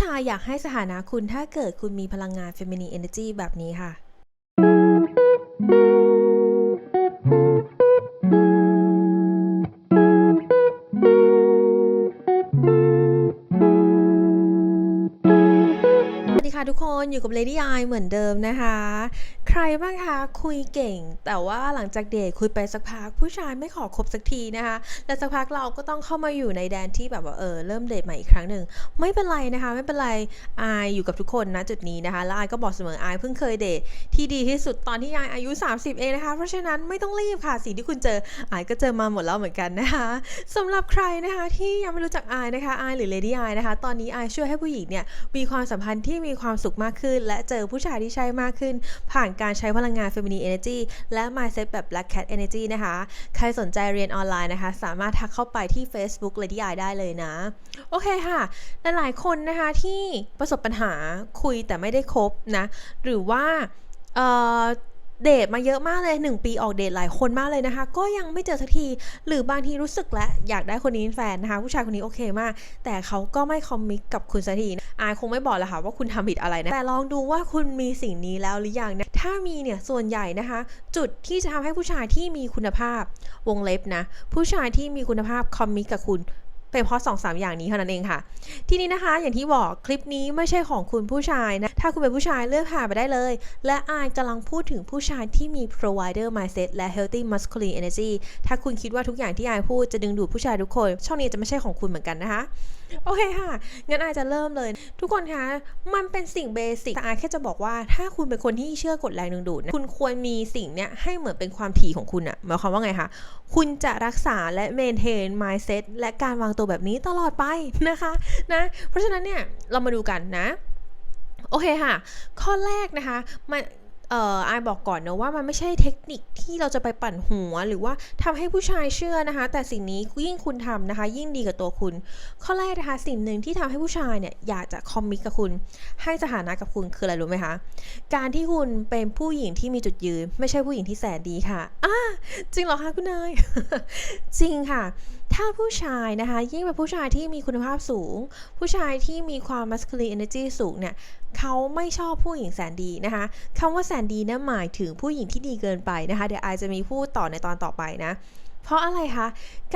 ชายอยากให้สถานะคุณถ้าเกิดคุณมีพลังงาน feminine energy แบบนี้ค่ะ อยู่กับ Lady I เหมือนเดิมนะคะ ใครบ้างคะคุยเก่ง แต่ว่าหลังจากเดทคุยไปสักพัก ผู้ชายไม่ขอคบสักทีนะคะและสักพักเราก็ต้องเข้ามาอยู่ในแดนที่แบบว่าเออเริ่มเดทใหม่อีกครั้งหนึ่งไม่เป็นไรนะคะ ไม่เป็นไรอายอยู่กับทุกคนนะจุดนี้นะคะแล้วอายก็บอกเสมออายเพิ่งเคยเดทที่ดีที่สุดตอนที่อายอายุ 30 เองนะคะ เพราะฉะนั้นไม่ต้องรีบค่ะสิ่งที่คุณเจออายก็เจอมาหมดแล้วเหมือนกันนะคะสำหรับใครนะคะที่ยังไม่รู้จักอายนะคะอายหรือ Lady I นะคะ ตอนนี้อายช่วยให้ผู้หญิงเนี่ยมีความสัมพันธ์ที่มีความสุขมากขึ้น และเจอผู้ชายที่ใช่มากขึ้น ผ่านการใช้พลังงาน feminine energy และ mindset แบบ black cat energy นะคะ ใครสนใจเรียนออนไลน์นะคะ สามารถทักเข้าไปที่ Facebook Lady I ได้เลยนะ โอเคค่ะ หลายๆคนนะคะที่ประสบปัญหาคุยแต่ไม่ได้คบนะ หรือว่าเอ่อ เดทมาเยอะมากเลย 1 ปีออกเดทหลายคนมากเลยนะคะ ก็ยังไม่เจอสักที หรือบางทีรู้สึกและอยากได้คนนี้เป็นแฟนนะคะ ผู้ชายคนนี้โอเคมาก แต่เขาก็ไม่คอมมิตกับคุณสักทีอายคงไม่บอกแล้วค่ะว่าคุณทำผิดอะไรนะ แต่ลองดูว่าคุณมีสิ่งนี้แล้วหรือยังนะ ถ้ามีเนี่ยส่วนใหญ่นะคะ จุดที่จะทำให้ผู้ชายที่มีคุณภาพวงเล็บนะ ผู้ชายที่มีคุณภาพคอมมิตกับคุณ เป็นเพราะสองสามอย่างนี้เท่านั้นเองค่ะ ทีนี้นะคะ อย่างที่บอกคลิปนี้ไม่ใช่ของคุณผู้ชายนะ ถ้าคุณเป็นผู้ชายเลือกผ่านไปได้เลย และอายกำลังพูดถึงผู้ชายที่มี provider mindset และ healthy masculine energy ถ้าคุณคิดว่าทุกอย่างที่อายพูดจะดึงดูดผู้ชายทุกคน ช่องนี้จะไม่ใช่ของคุณเหมือนกันนะคะ โอเคค่ะ งั้นอายจะเริ่มเลย ทุกคนคะ มันเป็นสิ่งเบสิกแต่อาแค่จะบอกว่าถ้าคุณเป็นคนที่เชื่อกฎแรงดึงดูดนะคุณควรมีสิ่งเนี้ยให้เหมือนเป็นความถี่ของคุณอะหมายความว่าไงคะ คุณจะรักษาและ maintain mindset และการวางตัวแบบนี้ตลอดไปนะคะนะ เพราะฉะนั้นเนี่ยเรามาดูกันนะ โอเคค่ะ ข้อแรกนะคะมัน เอ่ออบอกก่อนนะว่ามันไม่ใช่เทคนิคที่เราจะไปปั่นหัว หรือว่าทำให้ผู้ชายเชื่อนะคะ แต่สิ่งนี้ยิ่งคุณทำนะคะ ยิ่งดีกับตัวคุณ ข้อแรกนะคะสิ่งหนึ่งที่ทำให้ผู้ชายเนี่ยอยากจะคอมมิตกับคุณ ให้สถานะกับคุณคืออะไรรู้ไหมคะ การที่คุณเป็นผู้หญิงที่มีจุดยืน ไม่ใช่ผู้หญิงที่แสนดีค่ะอ่าจริงเหรอคะคุณเนยจริงค่ะ ถ้าผู้ชายนะคะ ยิ่งเป็นผู้ชายที่มีคุณภาพสูง ผู้ชายที่มีความ masculine energy สูงเนี่ยเขาไม่ชอบผู้หญิงแสนดีนะคะคำว่าแสนดีนะหมายถึงผู้หญิงที่ดีเกินไปนะคะ เดี๋ยวไอาจจะมีพูดต่อในตอนต่อไปนะ เพราะอะไรคะ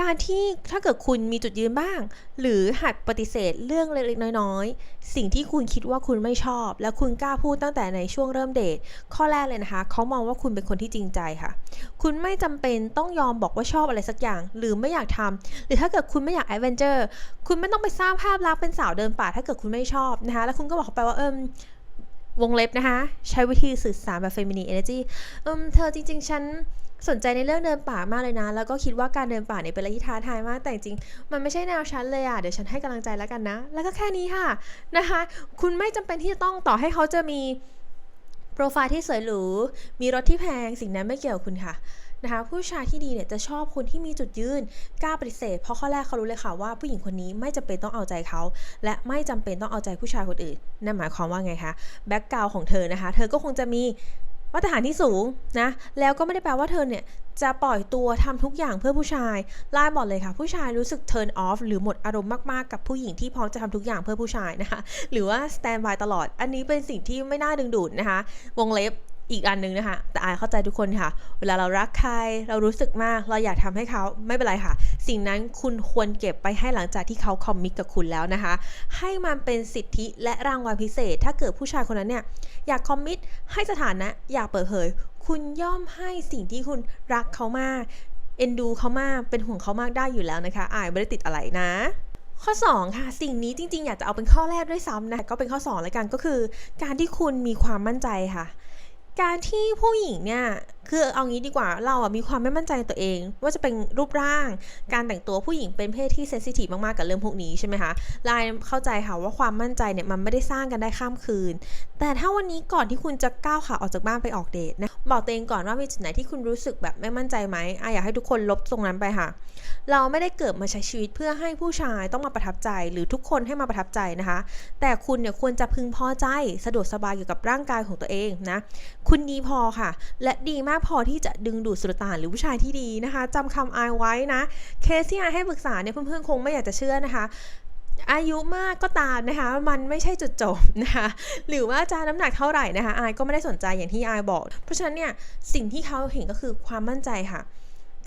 การที่ถ้าเกิดคุณมีจุดยืนบ้าง หรือหัดปฏิเสธเรื่องเล็กๆ น้อยๆ สิ่งที่คุณคิดว่าคุณไม่ชอบ แล้วคุณกล้าพูดตั้งแต่ในช่วงเริ่มเดท ข้อแรกเลยนะคะ เขามองว่าคุณเป็นคนที่จริงใจค่ะ คุณไม่จำเป็นต้องยอมบอกว่าชอบอะไรสักอย่าง หรือไม่อยากทำหรือถ้าเกิดคุณไม่อยากแอดเวนเจอร์ คุณไม่ต้องไปสร้างภาพลักษณ์เป็นสาวเดินป่า ถ้าเกิดคุณไม่ชอบนะคะ แล้วคุณก็บอกเขาไปว่าเอิมวงเล็บนะคะ ใช้วิธีสื่อสารแบบ feminine energy เอิมเธอจริง ๆ ฉัน สนใจในเรื่องเดินป่ามากเลยนะ แล้วก็คิดว่าการเดินป่าเนี่ยเป็นอะไรที่ท้าทายมาก แต่จริงมันไม่ใช่แนวฉันเลยอะ เดี๋ยวฉันให้กำลังใจแล้วกันนะ แล้วก็แค่นี้ค่ะนะคะ คุณไม่จำเป็นที่จะต้องต่อให้เขาจะมีโปรไฟล์ที่สวยหรู มีรถที่แพง สิ่งนั้นไม่เกี่ยวกับคุณค่ะนะคะผู้ชายที่ดีเนี่ยจะชอบคนที่มีจุดยืนกล้าปฏิเสธ เพราะข้อแรกเขารู้เลยค่ะว่าผู้หญิงคนนี้ไม่จำเป็นต้องเอาใจเขา และไม่จำเป็นต้องเอาใจผู้ชายคนอื่น นั่นหมายความว่าไงคะแบ็กกราวของเธอนะคะ เธอก็คงจะมี มาตรฐานที่สูงนะ แล้วก็ไม่ได้แปลว่าเธอเนี่ยจะปล่อยตัวทำทุกอย่างเพื่อผู้ชายไล่บอกเลยค่ะ ผู้ชายรู้สึก turn off หรือหมดอารมณ์มากๆ กับผู้หญิงที่พร้อมจะทำทุกอย่างเพื่อผู้ชายนะคะ หรือว่า stand by ตลอด อันนี้เป็นสิ่งที่ไม่น่าดึงดูดนะคะ วงเล็บ อีกอันหนึงนะคะ แต่อายเข้าใจทุกคนค่ะ เวลาเรารักใคร เรารู้สึกมาก เราอยากทำให้เขาไม่เป็นไรค่ะ สิ่งนั้นคุณควรเก็บไปให้หลังจากที่เขาคอมมิตกับคุณแล้วนะคะ ให้มันเป็นสิทธิและรางวัลพิเศษ ถ้าเกิดผู้ชายคนนั้นเนี่ยอยากคอมมิตให้สถานะ อยากเปิดเผย คุณย่อมให้สิ่งที่คุณรักเขามาก เอ็นดูเขามาก เป็นห่วงเขามากได้อยู่แล้วนะคะ อายไม่ได้ติดอะไรนะข้อ 2 ค่ะ สิ่งนี้จริงๆ อยากจะเอาเป็นข้อแรกด้วยซ้ำนะ ก็เป็นข้อ2แล้วกันก็คือ การที่คุณมีความมั่นใจค่ะ การที่ผู้หญิงเนี่ย คือเอางี้ดีกว่าเราอะมีความไม่มั่นใจในตัวเอง ว่าจะเป็นรูปร่าง การแต่งตัวผู้หญิงเป็นเพศที่เซนซิทีฟมากๆกับเรื่องพวกนี้ใช่ไหมคะลายเข้าใจค่ะว่าความมั่นใจเนี่ยมันไม่ได้สร้างกันได้ข้ามคืน แต่ถ้าวันนี้ก่อนที่คุณจะก้าวขาออกจากบ้านไปออกเดทนะบอกตัวเองก่อนว่ามีจุดไหนที่คุณรู้สึกแบบไม่มั่นใจไหมอะอยากให้ทุกคนลบตรงนั้นไปค่ะ เราไม่ได้เกิดมาใช้ชีวิตเพื่อให้ผู้ชายต้องมาประทับใจ หรือทุกคนให้มาประทับใจนะคะ แต่คุณเนี่ยควรจะพึงพอใจสะดวกสบายเกี่ยวกับร่างกายของตัวเองนะคุณดีพอค่ะ และดีมากพอที่จะดึงดูดสุลต่านหรือผู้ชายที่ดีนะคะจำคำอายไว้นะ เคสที่อายให้ปรึกษาเนี่ยเพื่อนๆคงไม่อยากจะเชื่อนะคะอายุมากก็ตามนะคะ มันไม่ใช่จุดจบนะคะ หรือว่าจะน้ำหนักเท่าไหร่นะคะ อายก็ไม่ได้สนใจอย่างที่อายบอก เพราะฉะนั้นเนี่ย สิ่งที่เขาเห็นก็คือความมั่นใจค่ะ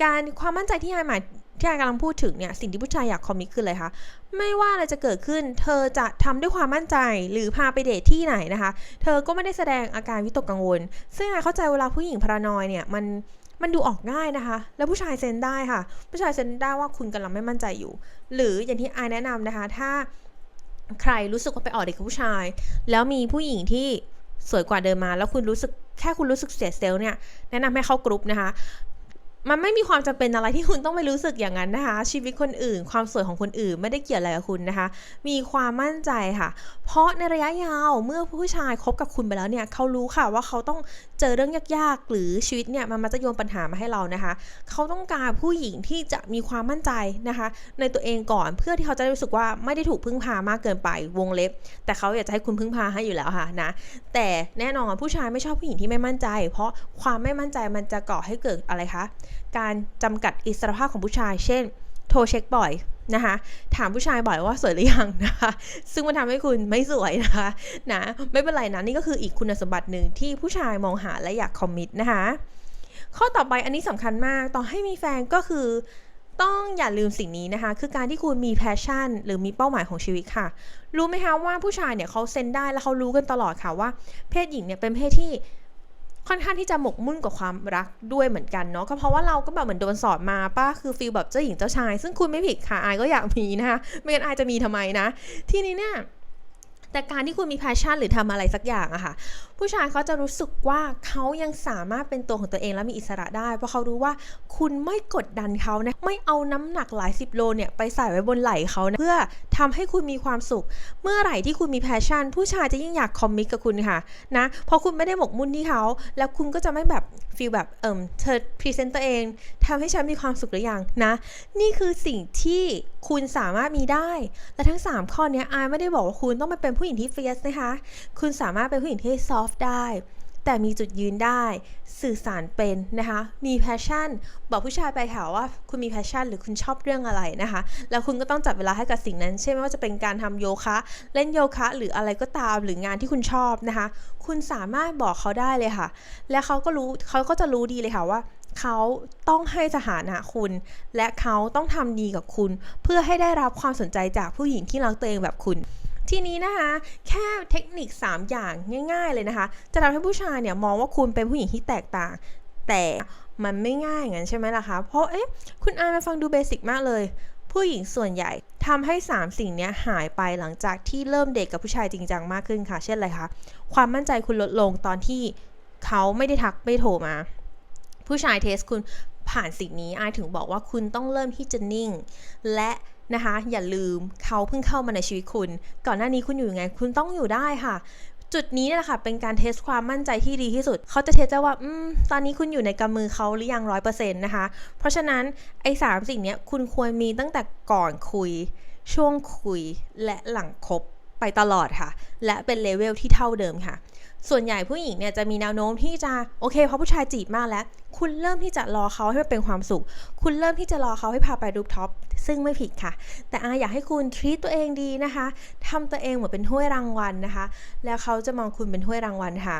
การความมั่นใจที่อายหมาย ที่อากำลังพูดถึงเนี่ยสิ่งที่ผู้ชายอยากคอมมิตคืออะไรคะไม่ว่าอะไรจะเกิดขึ้น เธอจะทำด้วยความมั่นใจหรือพาไปเดทที่ไหนนะคะ เธอก็ไม่ได้แสดงอาการวิตกกังวล ซึ่งอายเข้าใจเวลาผู้หญิงพารานอยเนี่ยมันมันดูออกง่ายนะคะ แล้วผู้ชายเซนได้ค่ะ ผู้ชายเซนได้ว่าคุณกำลังไม่มั่นใจอยู่ หรืออย่างที่ไอแนะนำนะคะ ถ้าใครรู้สึกว่าไปออกเดทกับผู้ชาย แล้วมีผู้หญิงที่สวยกว่าเดิมมา แล้วคุณรู้สึกแค่คุณรู้สึกเสียเซลล์เนี่ยแนะนำให้เข้ากรุ๊ปนะคะ มันไม่มีความจำเป็นอะไรที่คุณต้องไปรู้สึกอย่างนั้นนะคะ ชีวิตคนอื่น ความสวยของคนอื่นไม่ได้เกี่ยวอะไรกับคุณนะคะ มีความมั่นใจค่ะ เพราะในระยะยาวเมื่อผู้ชายคบกับคุณไปแล้วเนี่ยเขารู้ค่ะว่าเขาต้องเจอเรื่องยากๆ หรือชีวิตเนี่ยมันมักจะโยนปัญหามาให้เรานะคะ เขาต้องการผู้หญิงที่จะมีความมั่นใจนะคะ ในตัวเองก่อนเพื่อที่เขาจะรู้สึกว่าไม่ได้ถูกพึ่งพามากเกินไปวงเล็บ แต่เขาอยากจะให้คุณพึ่งพาให้อยู่แล้วค่ะนะแต่แน่นอนผู้ชายไม่ชอบผู้หญิงที่ไม่มั่นใจ เพราะความไม่มั่นใจมันจะก่อให้เกิดอะไรคะการจำกัดอิสรภาพของผู้ชาย เช่น โทรเช็คบ่อยนะคะถามผู้ชายบ่อยว่าสวยหรือยังนะคะซึ่งมันทำให้คุณไม่สวยนะคะนะไม่เป็นไรนะนี่ก็คืออีกคุณสมบัติหนึ่งที่ผู้ชายมองหาและอยากคอมมิตนะคะข้อต่อไปอันนี้สำคัญมากต่อให้มีแฟนก็คือต้องอย่าลืมสิ่งนี้นะคะ คือการที่คุณมีแพชชั่น หรือมีเป้าหมายของชีวิตค่ะ รู้ไหมคะว่าผู้ชายเนี่ยเขาเซนได้แล้วเขารู้กันตลอดค่ะว่า เพศหญิงเนี่ยเป็นเพศที่ ค่อนข้างที่จะหมกมุ่นกับความรักด้วยเหมือนกันเนาะก็เพราะว่าเราก็แบบเหมือนโดนสอนมาป้าคือฟีลแบบเจ้าหญิงเจ้าชาย ซึ่งคุณไม่ผิดค่ะอายก็อยากมีนะคะไม่งั้นอายจะมีทำไมนะ ทีนี้เนี่ยแต่การที่คุณมีแพชชั่นหรือทำอะไรสักอย่างอะค่ะ ผู้ชายเขาจะรู้สึกว่าเขายังสามารถเป็นตัวของตัวเองและมีอิสระได้ เพราะเขารู้ว่าคุณไม่กดดันเขานะไม่เอาน้ำหนักหลายสิบโลเนี่ยไปใส่ไว้บนไหล่เขานะเพื่อทำให้คุณมีความสุข เมื่อไหร่ที่คุณมีแพชชั่น ผู้ชายจะยิ่งอยากคอมมิตกับคุณค่ะนะเพราะคุณไม่ได้หมกมุ่นที่เขาแล้วคุณก็จะไม่แบบฟีลแบบเอิมเธอพรีเซนต์ตัวเองทำให้ฉันมีความสุขหรือยังนะ นี่คือสิ่งที่คุณสามารถมีได้ และทั้ง 3 ข้อนี้อายไม่ได้บอกว่าคุณต้องไปเป็นผู้หญิงที่เฟียสนะคะ คุณสามารถเป็นผู้หญิงที่ซอฟต์ได้ แต่มีจุดยืนได้ สื่อสารเป็นนะคะ มีแพชชั่น บอกผู้ชายไปค่ะว่าคุณมีแพชชั่น หรือคุณชอบเรื่องอะไรนะคะ แล้วคุณก็ต้องจัดเวลาให้กับสิ่งนั้น เช่นไม่ว่าจะเป็นการทำโยคะ เล่นโยคะ หรืออะไรก็ตาม หรืองานที่คุณชอบนะคะ คุณสามารถบอกเขาได้เลยค่ะ และเขาก็รู้เขาก็จะรู้ดีเลยค่ะว่าเขาต้องให้สถานะคุณ และเขาต้องทำดีกับคุณ เพื่อให้ได้รับความสนใจจากผู้หญิงที่รักตัวเองแบบคุณ ทีนี้นะคะ แค่เทคนิค 3 อย่างง่าย ๆเลยนะคะ จะทำให้ผู้ชายเนี่ยมองว่าคุณเป็นผู้หญิงที่แตกต่าง แต่มันไม่ง่ายอย่างนั้นใช่ไหมล่ะคะ เพราะเอ๊ะคุณอามาฟังดูเบสิกมากเลย ผู้หญิงส่วนใหญ่ทำให้ 3 สิ่งเนี้ยหายไปหลังจากที่เริ่มเดทกับผู้ชายจริงจังมากขึ้นค่ะ เช่นอะไรคะ ความมั่นใจคุณลดลงตอนที่เขาไม่ได้ทักไม่โทรมา ผู้ชายเทสคุณผ่านสิ่งนี้อายถึงบอกว่าคุณต้องเริ่มที่จะนิ่ง และ นะคะ อย่าลืมเขาเพิ่งเข้ามาในชีวิตคุณ ก่อนหน้านี้คุณอยู่ยังไง คุณต้องอยู่ได้ค่ะ จุดนี้นี่แหละค่ะ เป็นการเทสความมั่นใจที่ดีที่สุด เขาจะเทสได้ว่า อืม ตอนนี้คุณอยู่ในกำมือเขาหรือยังร้อยเปอร์เซ็นต์นะคะ เพราะฉะนั้นไอ้สามสิ่งเนี้ยคุณควรมีตั้งแต่ก่อนคุย ช่วงคุยและหลังคบไปตลอดค่ะ และเป็นเลเวลที่เท่าเดิมค่ะ ส่วนใหญ่ผู้หญิงเนี่ยจะมีแนวโน้มที่จะโอเคเพราะผู้ชายจีบมากแล้ว คุณเริ่มที่จะรอเขาให้มันเป็นความสุข คุณเริ่มที่จะรอเขาให้พาไปรูปท็อป ซึ่งไม่ผิดค่ะ แต่อาอยากให้คุณทรีตตัวเองดีนะคะทำตัวเองเหมือนเป็นถ้วยรางวัลนะคะ แล้วเขาจะมองคุณเป็นถ้วยรางวัลค่ะ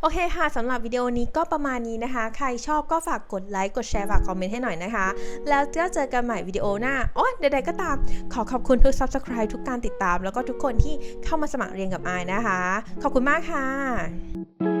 โอเคค่ะสำหรับวิดีโอนี้ก็ประมาณนี้นะคะ ใครชอบก็ฝากกดไลค์กดแชร์ฝากคอมเมนต์ให้หน่อยนะคะ แล้วก็เจอกันใหม่วิดีโอหน้าโอ้ใดๆก็ตาม ขอขอบคุณทุก subscribe ทุกการติดตาม แล้วก็ทุกคนที่เข้ามาสมัครเรียนกับอายนะคะ ขอบคุณมากค่ะ time.